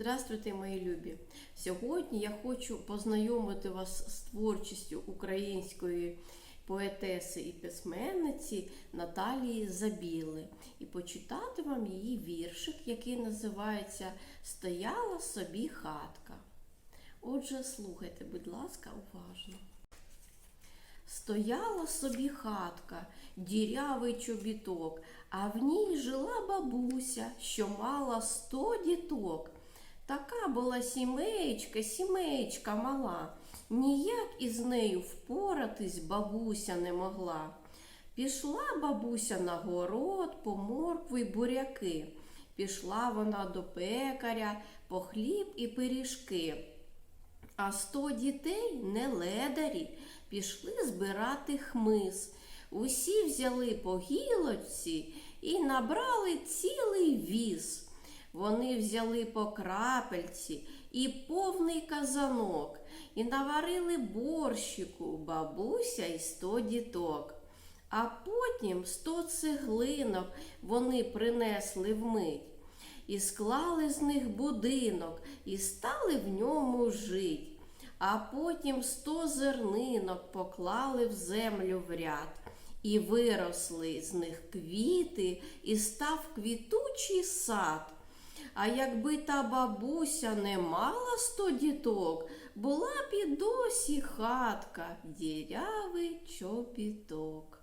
Здравствуйте, мої любі! Сьогодні я хочу познайомити вас з творчістю української поетеси і письменниці Наталії Забіли і почитати вам її віршик, який називається Стояла собі хатка. Отже, слухайте, будь ласка, уважно. Стояла собі хатка, дірявий чобіток, а в ній жила бабуся, що мала сто діток. Така була сімеєчка, сімеєчка мала. Ніяк із нею впоратись бабуся не могла. Пішла бабуся на город по моркву й буряки. Пішла вона до пекаря по хліб і пиріжки. А сто дітей не ледарі, пішли збирати хмиз. Усі взяли по гілочці і набрали цілий віз. Вони взяли по крапельці і повний казанок, і наварили борщику бабуся і сто діток. А потім сто цеглинок вони принесли вмить. І склали з них будинок, і стали в ньому жить. А потім сто зернинок поклали в землю в ряд, і виросли з них квіти, і став квітучий сад. А якби та бабуся не мала сто діток, була б і досі хатка, дірявий чобіток.